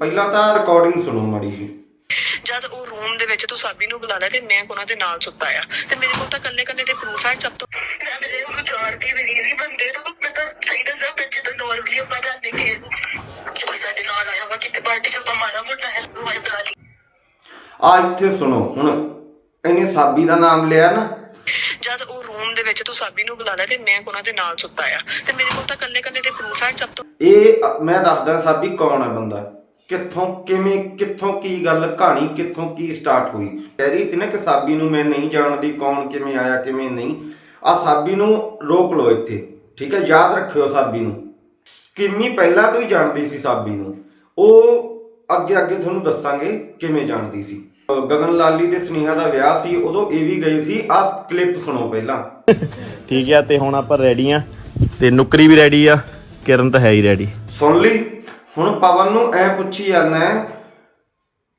ਪਹਿਲਾਂ ਤਾਂ ਰਿਕਾਰਡਿੰਗ ਸੁਣੋ ਮਾੜੀ ਜੀ। ਜਦ ਉਹ ਰੂਮ ਦੇ ਵਿੱਚ ਤੂੰ ਸਾਬੀ ਨੂੰ ਬੁਲਾ ਲਿਆ ਤੇ ਮੈਂ ਉਹਨਾਂ ਦੇ ਨਾਲ ਸੁੱਤਾ ਆ। ਤੇ ਮੇਰੇ ਕੋਲ ਤਾਂ ਕੱਲੇ ਕੱਲੇ ਦੇ ਪ੍ਰੂਫ ਹੈ ਸਭ ਤੋਂ। ਮੈਂ ਮੇਰੇ ਨੂੰ ਜਾਣਦੀ ਵੀ ਨਹੀਂ ਸੀ ਬੰਦੇ ਨੂੰ ਮੈਂ ਤਾਂ ਸਹੀ ਦੱਸਾਂ ਬੱਚੇ ਤਾਂ ਨਾਰਮਲੀ ਆਪਾਂ ਜਾਂਦੇ ਕਿ ਕੋਈ ਸਾਡੇ ਨਾਲ ਆਇਆ ਵਾ ਕਿਤੇ ਪਾਰਟੀ ਚ ਆਪਾਂ ਮਾੜਾ ਮੋਟਾ ਹੈਲਪ ਵਾਈ ਬੁਲਾ ਲਈ। ਆ ਇੱਥੇ ਸੁਣੋ ਹੁਣ ਇਹਨੇ ਸਾਬੀ ਦਾ ਨਾਮ ਲਿਆ ਨਾ। ਜਦ ਉਹ ਰੂਮ ਦੇ ਵਿੱਚ ਤੂੰ ਸਾਬੀ ਨੂੰ ਬੁਲਾ ਲਿਆ ਤੇ ਮੈਂ ਉਹਨਾਂ ਦੇ ਨਾਲ ਸੁੱਤਾ ਆ। ਤੇ ਮੇਰੇ ਕੋਲ ਤਾਂ ਕੱਲੇ ਕੱਲੇ ਦੇ ਪ੍ਰੂਫ ਹੈ ਸਭ ਤੋਂ। ਇਹ ਮੈਂ ਦੱਸਦਾ ਸਾਬੀ ਕੌਣ ਹੈ ਬੰਦਾ। ਕਿੱਥੋਂ ਕਿਵੇਂ ਕਿੱਥੋਂ ਕੀ ਗੱਲ ਕਹਾਣੀ ਕਿੱਥੋਂ ਕੀ ਸਟਾਰਟ ਹੋਈ? ਕਹਿ ਰਹੀ ਸੀ ਨਾ ਕਿ ਸਾਬੀ ਨੂੰ ਮੈਂ ਨਹੀਂ ਜਾਣਦੀ ਕੌਣ ਕਿਵੇਂ ਆਇਆ ਕਿਵੇਂ ਨਹੀਂ। ਆ ਸਾਬੀ ਨੂੰ ਰੋਕ ਲਓ ਇੱਥੇ ਠੀਕ ਹੈ? ਯਾਦ ਰੱਖਿਓ ਸਾਬੀ ਨੂੰ। ਕਿੰਨੀ ਪਹਿਲਾਂ ਤੋਂ ਹੀ ਜਾਣਦੀ ਸੀ ਸਾਬੀ ਨੂੰ। ਉਹ ਅੱਗੇ ਅੱਗੇ ਤੁਹਾਨੂੰ ਦੱਸਾਂਗੇ ਕਿਵੇਂ ਜਾਣਦੀ ਸੀ। ਗਗਨ ਲਾਲੀ ਤੇ ਸਨੇਹਾ ਦਾ ਵਿਆਹ ਸੀ ਉਦੋਂ ਇਹ ਵੀ ਗਏ ਸੀ। ਆ ਕਲਿੱਪ ਸੁਣੋ ਪਹਿਲਾਂ। ਠੀਕ ਆ ਤੇ ਹੁਣ ਆਪਾਂ ਰੈਡੀ ਆ ਤੇ ਨੁਕਰੀ ਵੀ ਰੈਡੀ ਆ ਕਿਰਨ ਤਾਂ ਹੈ ਹੀ ਰੈਡੀ ਸੁਣ ਲਈ? ਹੁਣ ਪਵਨ ਨੂੰ ਐ ਪੁੱਛੀ ਜਾਂਦਾ ਹੈ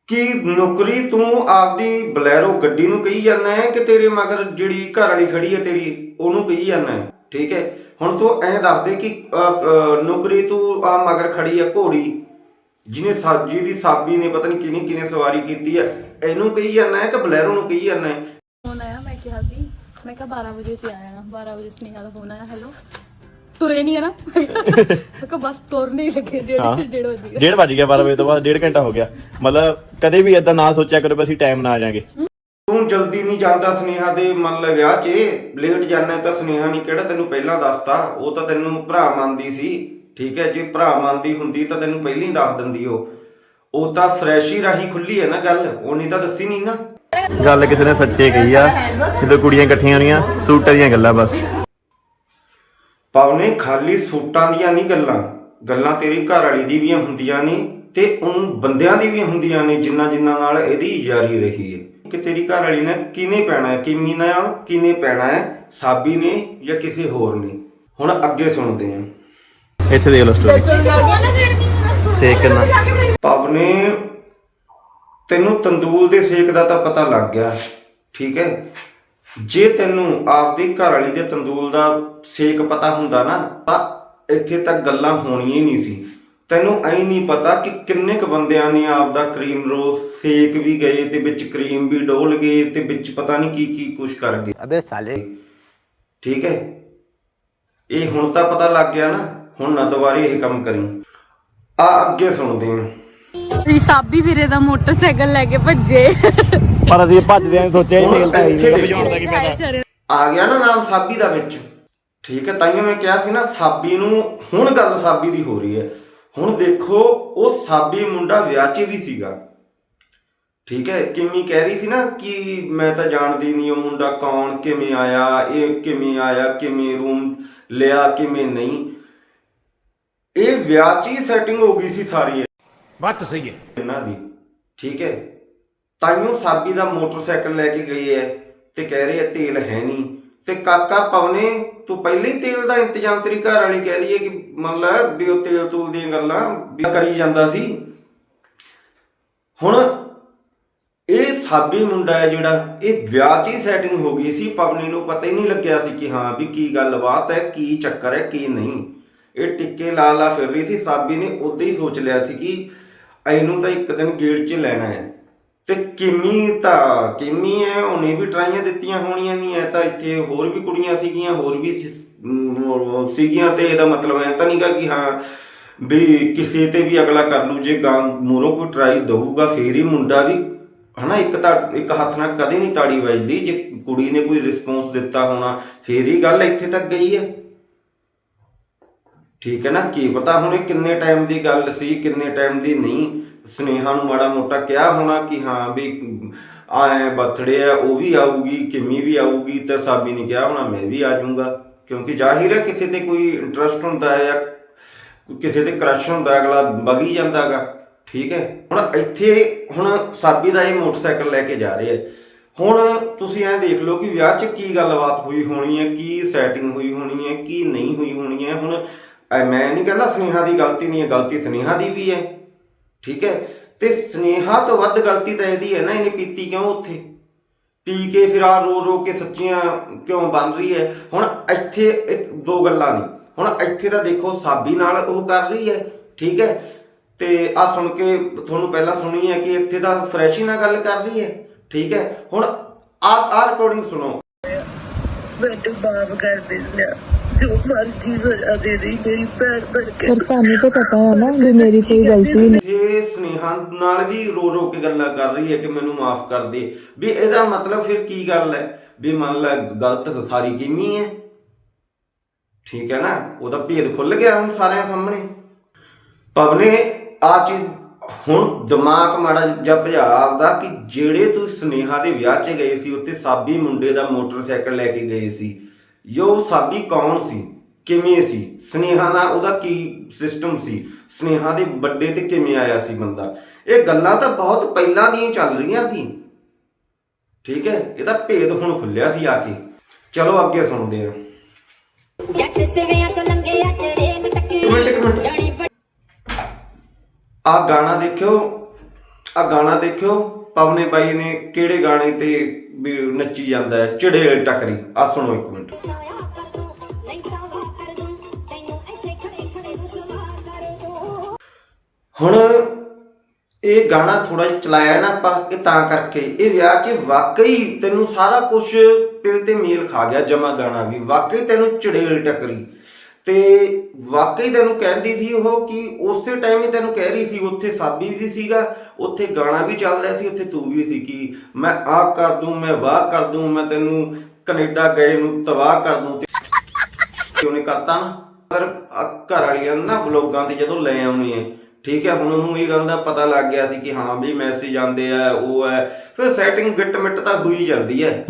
ਕਿ ਨੌਕਰੀ ਤੂੰ ਆਪਦੀ ਬਲੈਰੋ ਗੱਡੀ ਨੂੰ ਕਹੀ ਜਾਂਦਾ ਹੈ ਕਿ ਤੇਰੇ ਮਗਰ ਜਿਹੜੀ ਘਰ ਵਾਲੀ ਖੜੀ ਹੈ ਤੇਰੀ, ਉਹਨੂੰ ਕਹੀ ਜਾਂਦਾ ਹੈ? ਠੀਕ ਹੈ? ਹੁਣ ਤੂੰ ਐ ਦੱਸ ਦੇ ਕਿ ਨੌਕਰੀ ਤੂੰ ਆ ਮਗਰ ਖੜੀ ਹੈ ਘੋੜੀ, ਜਿਹਨੇ ਸਾਜੀ ਦੀ ਸਾਬੀ ਨੇ ਪਤਾ ਨਹੀਂ ਕਿਨੇ ਕਿਨੇ ਸਵਾਰੀ ਕੀਤੀ ਹੈ, ਇਹਨੂੰ ਕਹੀ ਜਾਂਦਾ ਹੈ ਕਿ ਬਲੈਰੋ ਨੂੰ ਕਹੀ ਜਾਂਦਾ ਹੈ? ਫੋਨ ਆਇਆ, ਮੈਂ ਕਿਹਾ ਸੀ, ਮੈਂ ਕਿਹਾ 12 ਵਜੇ ਸੀ ਆਇਆ ਨਾ 12 ਵਜੇ ਸਨੇਹਾ ਦਾ ਫੋਨ ਆਇਆ, ਹੈਲੋ। ਤੁਰੇ ਨਹੀਂ ਹੈ ਨਾ। ਮੈਂ ਕਿਹਾ ਬਸ ਤੁਰਨੇ ਹੀ ਲੱਗੇ। ਡੇਢ ਡੇਢ ਵਜੇ ਡੇਢ ਵੱਜ ਗਿਆ 12 ਵਜੇ ਤੋਂ ਬਾਅਦ ਡੇਢ ਘੰਟਾ ਹੋ ਗਿਆ। ਮਤਲਬ ਕਦੇ ਵੀ ਇਦਾਂ ਨਾ ਸੋਚਿਆ ਕਰੋ ਵੀ ਅਸੀਂ ਟਾਈਮ ਨਾਲ ਆ ਜਾਾਂਗੇ। ਤੂੰ ਜਲਦੀ ਨਹੀਂ ਜਾਂਦਾ ਸਨੇਹਾ ਦੇ ਮੰਨ ਲੈ ਵਿਆਹ 'ਚ। ਲੇਟ ਜਾਣਾ ਤਾਂ ਸਨੇਹਾ ਨਹੀਂ ਕਿਹੜਾ ਤੈਨੂੰ ਪਹਿਲਾਂ ਦੱਸਤਾ? ਉਹ ਤਾਂ ਤੈਨੂੰ ਭਰਾ ਮੰਨਦੀ ਸੀ। ਠੀਕ ਹੈ ਜੇ ਭਰਾ ਮੰਨਦੀ ਹੁੰਦੀ ਤਾਂ ਤੈਨੂੰ ਪਹਿਲਾਂ ਹੀ ਦੱਸ ਦਿੰਦੀ ਉਹ। ਉਹ ਤਾਂ ਫਰੈਸ਼ ਰਾਹੀ ਖੁੱਲੀ ਹੈ ਨਾ ਗੱਲ। ਉਹ ਨਹੀਂ ਤਾਂ ਦੱਸੀ ਨਹੀਂ ਨਾ। ਗੱਲ ਕਿਸੇ ਨੇ ਸੱਚੇ ਕਹੀ ਆ। ਜਦੋਂ ਕੁੜੀਆਂ ਇਕੱਠੀਆਂ ਹੋਣੀਆਂ ਸੂਟਾਂ ਦੀਆਂ ਗੱਲਾਂ ਬਸ। ਪਵਨੇ ਖਾਲੀ ਸੂਟਾਂ ਦੀਆਂ ਨਹੀਂ ਗੱਲਾਂ। ਗੱਲਾਂ ਤੇਰੀ ਘਰ ਵਾਲੀ ਦੀ ਵੀ ਹੁੰਦੀਆਂ ਨੇ ਤੇ ਉਨ ਬੰਦਿਆਂ ਦੀ ਵੀ ਹੁੰਦੀਆਂ ਨੇ ਜਿੰਨਾ ਜਿੰਨਾ ਨਾਲ ਇਹਦੀ ਜਾਰੀ ਰਹੀ ਹੈ। ਕਿ ਤੇਰੀ ਘਰ ਵਾਲੀ ਨੇ ਕਿਨੇ ਪੈਣਾ ਹੈ? ਕਿਮੀ ਨਾਲ ਕਿਨੇ ਪੈਣਾ ਹੈ? ਸਾਬੀ ਨੇ ਜਾਂ ਕਿਸੇ ਹੋਰ ਨੇ? ਹੁਣ ਅੱਗੇ ਸੁਣਦੇ ਹਾਂ। ਇੱਥੇ ਦੇਖ ਲਓ ਸਟੋਰੀ ਸੇਕ ਕਿੰਨਾ? ਪਵਨੇ ਤੈਨੂੰ ਤੰਦੂਲ ਦੇ ਸੇਕ ਦਾ ਤਾਂ ਪਤਾ ਲੱਗ ਗਿਆ। ਠੀਕ ਹੈ? ਜੇ ਤੈਨੂੰ ਆਪਦੀ ਘਰ ਵਾਲੀ ਦੇ ਤੰਦੂਲ ਦਾ ਸੇਕ ਪਤਾ ਹੁੰਦਾ ਨਾ ਤਾਂ ਇੱਥੇ ਤੱਕ ਗੱਲਾਂ ਹੋਣੀਆਂ ਹੀ ਨਹੀਂ ਸੀ। ਤੈਨੂੰ ਐ ਨਹੀਂ ਪਤਾ ਕਿ ਕਿੰਨੇ ਕ ਬੰਦਿਆਂ ਨੇ ਆਪਦਾ ਕਰੀਮ ਰੋਲ ਸੇਕ ਵੀ ਗਏ ਤੇ ਵਿੱਚ ਕਰੀਮ ਵੀ ਡੋਲ ਗਏ ਤੇ ਵਿੱਚ ਪਤਾ ਨਹੀਂ ਕੀ ਕੀ ਕੁਛ ਕਰ ਗਏ। ਅਬੇ ਸਾਲੇ। ਠੀਕ ਹੈ? ਇਹ ਹੁਣ ਤਾਂ ਪਤਾ ਲੱਗ ਗਿਆ ਨਾ ਹੁਣ ਨਾ ਦੁਬਾਰੇ ਇਹ ਕੰਮ ਕਰੀ। ਆ ਅੱਗੇ ਸੁਣਦੇ ਹਾਂ। ਸਾਬੀ ਵੀਰੇ ਦਾ ਮੋਟਰਸਾਈਕਲ ਲੈ ਕੇ ਭੱਜੇ। ਪਰ ਅਸੀਂ ਭੱਜਦੇ ਆਂ ਸੋਚਿਆ ਹੀ ਨਿਕਲਦਾ ਹੀ ਇੱਥੇ ਨਹੀਂ। ਭਜਾਉਣ ਦਾ ਕੀ ਫਾਇਦਾ? ਆ ਗਿਆ ਨਾ ਨਾਮ ਸਾਬੀ ਦਾ ਵਿੱਚ। ਠੀਕ ਹੈ ਤਾਈਓ ਮੈਂ ਕਿਹਾ ਸੀ ਨਾ ਸਾਬੀ ਨੂੰ ਹੁਣ ਗੱਲ ਸਾਬੀ ਦੀ ਹੋ ਰਹੀ ਹੈ। ਹੁਣ ਦੇਖੋ ਉਹ ਸਾਬੀ ਮੁੰਡਾ ਵਿਆਹ 'ਚ ਵੀ ਸੀਗਾ। ਠੀਕ ਹੈ ਕਿੰਮੀ ਕਹਿ ਰਹੀ ਸੀ ਨਾ ਕਿ ਮੈਂ ਤਾਂ ਜਾਣਦੀ ਨਹੀਂ ਉਹ ਮੁੰਡਾ ਕੌਣ ਕਿਵੇਂ ਆਇਆ ਇਹ ਕਿਵੇਂ ਆਇਆ ਕਿਵੇਂ ਰੂਮ ਲਿਆ ਕਿਵੇਂ ਨਹੀਂ। ਇਹ ਵਿਆਹ 'ਚ ਹੀ ਸੈਟਿੰਗ ਹੋ ਗਈ ਸੀ ਸਾਰੀ। ਬਾਤ ਤਾਂ ਸਹੀ ਹੈ। ਇਹਨਾਂ ਦੀ। ਠੀਕ ਹੈ ਤਾਈਓ ਸਾਬੀ ਦਾ ਮੋਟਰਸਾਈਕਲ ਲੈ ਕੇ ਗਈ ਹੈ ਤੇ ਕਹਿ ਰਹੇ ਆ ਤੇਲ ਹੈ ਨਹੀਂ ਤੇ ਕਾਕਾ ਪਵਨੇ, ਤੂੰ ਪਹਿਲੇ ਹੀ ਤੇਲ ਦਾ ਇੰਤਜ਼ਾਮ ਤੇਰੀ ਘਰ ਵਾਲੀ ਕਹਿ ਰਹੀ ਹੈ ਕਿ ਮੰਨ ਲੈ ਵੀ ਉਹ ਤੇਲ ਤੂਲ ਦੀਆਂ ਗੱਲਾਂ ਵੀ ਕਰੀ ਜਾਂਦਾ ਸੀ। ਹੁਣ ਇਹ ਸਾਬੀ ਮੁੰਡਾ ਹੈ ਜਿਹੜਾ, ਇਹ ਵਿਆਹ 'ਚ ਹੀ ਸੈਟਿੰਗ ਹੋ ਗਈ ਸੀ, ਪਵਨੀ ਨੂੰ ਪਤਾ ਹੀ ਨਹੀਂ ਲੱਗਿਆ ਸੀ ਕਿ ਹਾਂ ਵੀ ਕੀ ਗੱਲਬਾਤ ਹੈ ਕੀ ਚੱਕਰ ਹੈ ਕੀ ਨਹੀਂ। ਇਹ ਟਿੱਕੇ ਲਾ ਲਾ ਫਿਰ ਰਹੀ ਸੀ, ਸਾਬੀ ਨੇ ਉਦੋਂ ਹੀ ਸੋਚ ਲਿਆ ਸੀ ਕਿ ਇਹਨੂੰ ਤਾਂ ਇੱਕ ਦਿਨ ਗੇੜ 'ਚ ਲੈਣਾ ਹੈ ਤੇ ਕਿੰਮੀ ਤਾਂ, ਕਿੰਮੀ ਹੈ ਉਹਨੇ ਵੀ ਟਰਾਈਆਂ ਦਿੱਤੀਆਂ ਹੋਣੀਆਂ ਨਹੀਂ ਐ ਤਾਂ ਇੱਥੇ ਹੋਰ ਵੀ ਕੁੜੀਆਂ ਸੀਗੀਆਂ, ਹੋਰ ਵੀ ਸੀਗੀਆਂ ਤੇ ਇਹਦਾ ਮਤਲਬ ਐ ਤਾਂ ਨਹੀਂਗਾ ਕਿ ਹਾਂ, ਵੀ ਕਿਸੇ ਤੇ ਵੀ ਅਗਲਾ ਕਰ ਲੂ, ਜੇ ਗਾਂ ਮੂਰੋਂ ਕੋਈ ਟਰਾਈ ਦਊਗਾ, ਫੇਰ ਹੀ ਮੁੰਡਾ ਵੀ, ਹਨਾ, ਇੱਕ ਤਾਂ, ਇੱਕ ਹੱਥ ਨਾਲ ਕਦੇ ਨਹੀਂ ਤਾੜੀ ਵੱਜਦੀ, ਜੇ ਕੁੜੀ ਨੇ ਕੋਈ ਰਿਸਪੌਂਸ ਦਿੱਤਾ ਹੋਣਾ, ਫੇਰ ਹੀ ਗੱਲ ਇੱਥੇ ਤੱਕ ਗਈ ਹੈ ਠੀਕ ਹੈ ਨਾ, ਕੀ ਪਤਾ ਹੁਣ ਇਹ ਕਿੰਨੇ ਟਾਈਮ ਦੀ ਗੱਲ ਸੀ, ਕਿੰਨੇ ਟਾਈਮ ਦੀ ਨਹੀਂ। ਸੁਨੇਹਾ ਨੂੰ ਮਾੜਾ ਮੋਟਾ ਕਿਹਾ ਹੋਣਾ ਕਿ ਹਾਂ ਵੀ ਆਏ ਬਰਥਡੇ ਹੈ ਉਹ ਵੀ ਆਊਗੀ ਕਿਮੀ ਵੀ ਆਊਗੀ ਤਾਂ ਸਾਬੀ ਨੇ ਕਿਹਾ ਹੋਣਾ ਮੈਂ ਵੀ ਆ ਜਾਊਂਗਾ। ਕਿਉਂਕਿ ਜ਼ਾਹਿਰ ਹੈ ਕਿਸੇ ਤੇ ਕੋਈ ਇੰਟਰਸਟ ਹੁੰਦਾ ਹੈ ਜਾਂ ਕਿਸੇ ਤੇ ਕ੍ਰਸ਼ ਹੁੰਦਾ ਹੈ, ਅਗਲਾ ਵਗੀ ਜਾਂਦਾਗਾ ਠੀਕ ਹੈ? ਹੁਣ ਇੱਥੇ ਹੁਣ ਸਾਬੀ ਦਾ ਇਹ ਮੋਟਰਸਾਈਕਲ ਲੈ ਕੇ ਜਾ ਰਿਹਾ ਹੈ ਹੁਣ ਤੁਸੀਂ ਐਂ ਦੇਖ ਲਓ ਕਿ ਵਿਆਹ 'ਚ ਕੀ ਗੱਲਬਾਤ ਹੋਈ ਹੋਣੀ ਹੈ ਕੀ ਸੈਟਿੰਗ ਹੋਈ ਹੋਣੀ ਹੈ ਕੀ ਨਹੀਂ ਹੋਈ ਹੋਣੀ ਹੈ। ਹੁਣ ਐ ਮੈਂ ਨਹੀਂ ਕਹਿੰਦਾ ਸੁਨੇਹਾ ਦੀ ਗਲਤੀ ਨਹੀਂ ਹੈ ਗਲਤੀ ਸੁਨੇਹਾ ਦੀ ਵੀ ਹੈ। ਠੀਕ ਹੈ? ਤੇ ਸਨੇਹਾ ਤੋਂ ਵੱਧ ਗਲਤੀ ਤਾਂ ਇਹਦੀ ਹੈ ਨਾ ਇਹਨੇ ਪੀਤੀ ਕਿਉਂ ਉੱਥੇ? ਪੀ ਕੇ ਫਿਰ ਆ ਰੋ ਰੋ ਕੇ ਸੱਚੀਆਂ ਕਿਉਂ ਬਣ ਰਹੀ ਹੈ? ਹੁਣ ਇੱਥੇ ਇੱਕ ਦੋ ਗੱਲਾਂ ਨੇ। ਹੁਣ ਇੱਥੇ ਤਾਂ ਦੇਖੋ ਸਾਬੀ ਨਾਲ ਉਹ ਕਰ ਰਹੀ ਹੈ ਠੀਕ ਹੈ? ਤੇ ਆ ਸੁਣ ਕੇ ਤੁਹਾਨੂੰ ਪਹਿਲਾਂ ਸੁਣੀ ਹੈ ਕਿ ਇੱਥੇ ਤਾਂ ਫਰੈਸ਼ੀ ਨਾਲ ਗੱਲ ਕਰ ਰਹੀ ਹੈ ਠੀਕ ਹੈ? ਹੁਣ ਆ ਆ ਰਿਕਾਰਡਿੰਗ ਸੁਣੋ। ਮੈਨੂੰ ਮਾਫ ਕਰ ਦੇ ਲਿਆ ਜੋ ਮਰਜ਼ੀ ਸਜ਼ਾ ਦੇ ਦੇ ਮੇਰੀ ਭੈਣ ਬਣ ਕੇ ਪਰ ਤੁਹਾਨੂੰ ਤਾਂ ਪਤਾ ਹੈ ਨਾ ਵੀ ਮੇਰੀ ਕੋਈ ਗਲਤੀ ਨਹੀਂ। ਇਹ ਨਾਲ ਵੀ ਰੋ ਰੋ ਕੇ ਗੱਲਾਂ ਕਰ ਰਹੀ ਹੈ ਕਿ ਮੈਨੂੰ ਮਾਫ ਕਰ ਦੇ। ਵੀ ਇਹਦਾ ਮਤਲਬ ਫਿਰ ਕੀ ਗੱਲ ਹੈ? ਵੀ ਮੰਨ ਲੈ ਗਲਤ ਸਾਰੀ ਕਿੰਨੀ ਹੈ। ਠੀਕ ਹੈ ਨਾ? ਉਹਦਾ ਭੇਦ ਖੁੱਲ ਗਿਆ ਹੁਣ ਸਾਰਿਆਂ ਸਾਹਮਣੇ। ਪਵਨੇ ਆ ਚੀਜ਼ ਹੁਣ ਦਿਮਾਗ ਮਾੜਾ ਜਿਹਾ ਭਜਾ ਆਪਦਾ ਕਿ ਜਿਹੜੇ ਤੂੰ ਸਨੇਹਾ ਦੇ ਵਿਆਹ 'ਚ ਗਏ ਸੀ, ਉੱਥੇ ਸਾਬੀ ਮੁੰਡੇ ਦਾ ਮੋਟਰਸਾਈਕਲ ਲੈ ਕੇ ਗਏ ਸੀ। ਜੋ ਸਾਬੀ ਕੌਣ ਸੀ? ਕਿਵੇਂ ਸੀ? ਸਨੇਹਾ ਦਾ ਉਹਦਾ ਕੀ ਸਿਸਟਮ ਸੀ? ਸਨੇਹਾ ਦੇ ਵੱਡੇ ਤੇ ਕਿਵੇਂ ਆਇਆ ਸੀ ਬੰਦਾ? ਇਹ ਗੱਲਾਂ ਤਾਂ ਬਹੁਤ ਪਹਿਲਾਂ ਦੀਆਂ ਚੱਲ ਰਹੀਆਂ ਸੀ। ਠੀਕ ਹੈ ਇਹਦਾ ਭੇਦ ਹੁਣ ਖੁੱਲਿਆ ਸੀ ਆ ਕੇ। ਚਲੋ ਅੱਗੇ ਸੁਣਦੇ ਹਾਂ। ਜੱਟ ਸਿਵਿਆਂ ਤੋਂ ਲੰਘਿਆ ਚੜੇ ਮਟਕੇ ਇੱਕ ਮਿੰਟ ਇੱਕ ਮਿੰਟ। ਜਾਣੀ ਆ ਗਾਣਾ ਦੇਖਿਓ ਆ ਗਾਣਾ ਦੇਖਿਓ। ਪਵਨੇ ਬਾਈ ਨੇ ਕਿਹੜੇ ਗਾਣੇ ਤੇ ਵੀ ਨੱਚੀ ਜਾਂਦਾ ਹੈ? ਚੜੇਲ ਟਕਰੀ। ਆ ਸੁਣੋ ਇੱਕ ਮਿੰਟ। ਹੁਣ ਇਹ ਗਾਣਾ ਥੋੜਾ ਜਿਹਾ ਚਲਾਇਆ ਨਾ ਆਪਾਂ, ਇਹ ਤਾਂ ਕਰਕੇ। ਇਹ ਵਿਆਹ 'ਚ ਵਾਕਈ ਤੈਨੂੰ ਸਾਰਾ ਕੁਝ ਤੇਰੇ ਤੇ ਮੇਲ ਖਾ ਗਿਆ, ਜਮਾ ਗਾਣਾ ਵੀ। ਵਾਕਈ ਤੈਨੂੰ ਚੜੇਲ ਟਕਰੀ। ਤੇ ਵਾਕਈ ਤੈਨੂੰ ਕਹਿੰਦੀ ਸੀ ਉਹ ਕਿ ਉਸੇ ਟਾਈਮ ਹੀ ਤੈਨੂੰ ਕਹਿ ਰਹੀ ਸੀ, ਉੱਥੇ ਸਾਬੀ ਵੀ ਸੀਗਾ, ਉੱਥੇ ਗਾਣਾ ਵੀ ਚੱਲ ਰਿਹਾ ਸੀ, ਉੱਥੇ ਤੂੰ ਵੀ ਸੀ ਕਿ ਮੈਂ ਆਹ ਕਰ ਦੂੰ, ਮੈਂ ਵਾਹ ਕਰ ਦੂੰ, ਮੈਂ ਤੈਨੂੰ ਕੈਨੇਡਾ ਗਏ ਨੂੰ ਤਬਾਹ ਕਰ ਦੂੰ ਤੇ ਉਹਨੇ ਕਰਤਾ ਨਾ। ਪਰ ਘਰ ਵਾਲੀਆਂ ਨਾ ਬਲੌਗਾਂ ਤੇ ਜਦੋਂ ਲੈ ਆਉਣੀ ਹੈ ਠੀਕ ਹੈ ਹੁਣ ਉਹਨੂੰ ਇਹ ਗੱਲ ਦਾ ਪਤਾ ਲੱਗ ਗਿਆ ਸੀ ਕਿ ਹਾਂ ਵੀ ਮੈਸੇਜ ਆਉਂਦੇ ਆ ਉਹ ਹੈ। ਫਿਰ ਸੈਟਿੰਗ ਗਿੱਟ ਮਿੱਟ ਤਾਂ ਹੋਈ ਜਾਂਦੀ ਹੈ।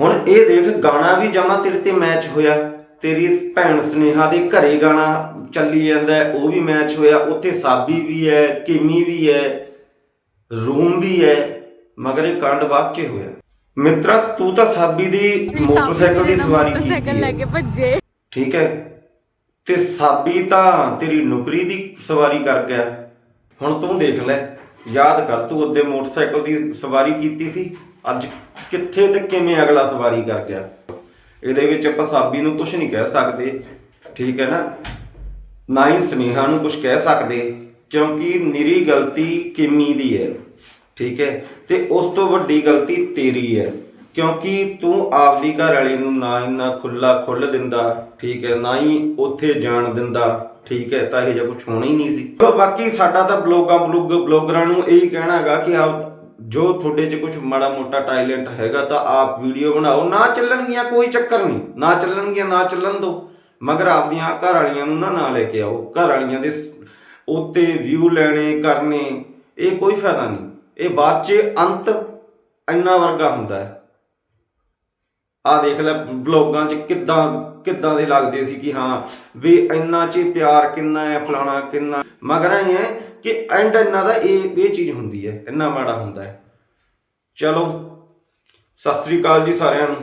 ਹੁਣ ਇਹ ਦੇਖ ਗਾਣਾ ਵੀ ਜਮਾ ਤੇਰੇ ਤੇ ਮੈਚ ਹੋਇਆ। ਤੇਰੀ ਭੈਣ ਸਨੇਹਾ ਦੇ ਘਰੇ ਗਾਣਾ ਚੱਲੀ ਜਾਂਦਾ ਉਹ ਵੀ ਮੈਚ ਹੋਇਆ। ਉੱਥੇ ਸਾਬੀ ਵੀ ਹੈ ਕਿਮੀ ਵੀ ਹੈ ਰੂਮ ਵੀ ਹੈ ਮਗਰ ਇਹ ਕਾਂਡ ਬਾਅਦ ਚ ਹੋਇਆ। ਮਿੱਤਰਾ ਤੂੰ ਤਾਂ ਸਾਬੀ ਦੀ ਮੋਟਰਸਾਈਕਲ ਦੀ ਸਵਾਰੀ ਕੀਤੀ ਲੈ। ਕੇ ਭੱਜੇ। ਠੀਕ ਹੈ। ਤੇ ਸਾਬੀ ਤਾਂ ਤੇਰੀ ਨੌਕਰੀ ਦੀ ਸਵਾਰੀ ਕਰ ਗਿਆ ਹੁਣ ਤੂੰ ਦੇਖ ਲੈ, ਯਾਦ ਕਰ ਤੂੰ ਉਹਦੇ ਮੋਟਰਸਾਈਕਲ ਦੀ ਸਵਾਰੀ ਕੀਤੀ ਸੀ। ਅੱਜ ਕਿੱਥੇ ਤੇ ਕਿਵੇਂ ਅਗਲਾ ਸਵਾਰੀ ਕਰ ਗਿਆ। ਇਹਦੇ ਵਿੱਚ ਆਪਾਂ ਸਾਬੀ ਨੂੰ ਕੁਝ ਨਹੀਂ ਕਹਿ ਸਕਦੇ, ਠੀਕ ਹੈ ਨਾ? ਨਾ ਹੀ ਸੁਨੇਹਾ ਨੂੰ ਕੁਝ ਕਹਿ ਸਕਦੇ, ਕਿਉਂਕਿ ਨਿਰੀ ਗਲਤੀ ਕਿਮੀ ਦੀ ਹੈ, ਠੀਕ ਹੈ? ਤੇ ਉਸ ਤੋਂ ਵੱਡੀ ਗਲਤੀ ਤੇਰੀ ਹੈ। ਕਿਉਂਕਿ ਤੂੰ ਆਪਦੀ ਘਰ ਵਾਲੀ ਨੂੰ ਨਾ ਇੰਨਾ ਖੁੱਲਾ ਖੁੱਲ ਦਿੰਦਾ, ਠੀਕ ਹੈ, ਨਾ ਹੀ ਉੱਥੇ ਜਾਣ ਦਿੰਦਾ, ਠੀਕ ਹੈ, ਤਾਂ ਇਹ ਜਿਹਾ ਕੁਝ ਹੋਣਾ ਹੀ ਨਹੀਂ ਸੀ। ਤੋ ਬਾਕੀ ਸਾਡਾ ਤਾਂ ਬਲੌਗਾਂ, ਬਲੂਗ, ਬਲੌਗਰਾਂ ਨੂੰ ਇਹੀ ਕਹਿਣਾ ਹੈਗਾ ਕਿ ਆਪ ਜੋ ਤੁਹਾਡੇ 'ਚ ਕੁਝ ਮਾੜਾ ਮੋਟਾ ਟੈਲੈਂਟ ਹੈਗਾ ਤਾਂ ਆਪ ਵੀਡੀਓ ਬਣਾਓ। ਨਾ ਚੱਲਣਗੀਆਂ ਕੋਈ ਚੱਕਰ ਨਹੀਂ। ਨਾ ਚੱਲਣਗੀਆਂ, ਨਾ ਚੱਲਣ ਦੋ। ਮਗਰ ਆਪਦੀਆਂ ਘਰ ਵਾਲੀਆਂ ਨੂੰ ਨਾ ਨਾ ਲੈ ਕੇ ਆਓ। ਘਰ ਵਾਲੀਆਂ ਦੇ ਉੱਤੇ ਵਿਊ ਲੈਣੇ, ਕਰਨੇ, ਇਹ ਕੋਈ ਫਾਇਦਾ ਨਹੀਂ। ਇਹ ਬਾਅਦ 'ਚ ਅੰਤ ਇੰਨਾ ਵਰਗਾ ਹੁੰਦਾ ਹੈ। ਆ ਦੇਖ ਲੈ ਬਲੌਗਾਂ 'ਚ ਕਿੱਦਾਂ ਕਿੱਦਾਂ ਦੇ ਲੱਗਦੇ ਸੀ ਕਿ ਹਾਂ ਵੀ ਇੰਨਾ 'ਚ ਪਿਆਰ ਕਿੰਨਾ ਹੈ, ਫਲਾਣਾ ਕਿੰਨਾ। ਮਗਰ ਇਹ ਹੈ ਕਿ ਐਂਡ ਇਹਨਾਂ ਦਾ ਇਹ ਇਹ ਚੀਜ਼ ਹੁੰਦੀ ਹੈ, ਇੰਨਾ ਮਾੜਾ ਹੁੰਦਾ ਹੈ। ਚਲੋ, ਸਤਿ ਸ੍ਰੀ ਅਕਾਲ ਜੀ ਸਾਰਿਆਂ ਨੂੰ।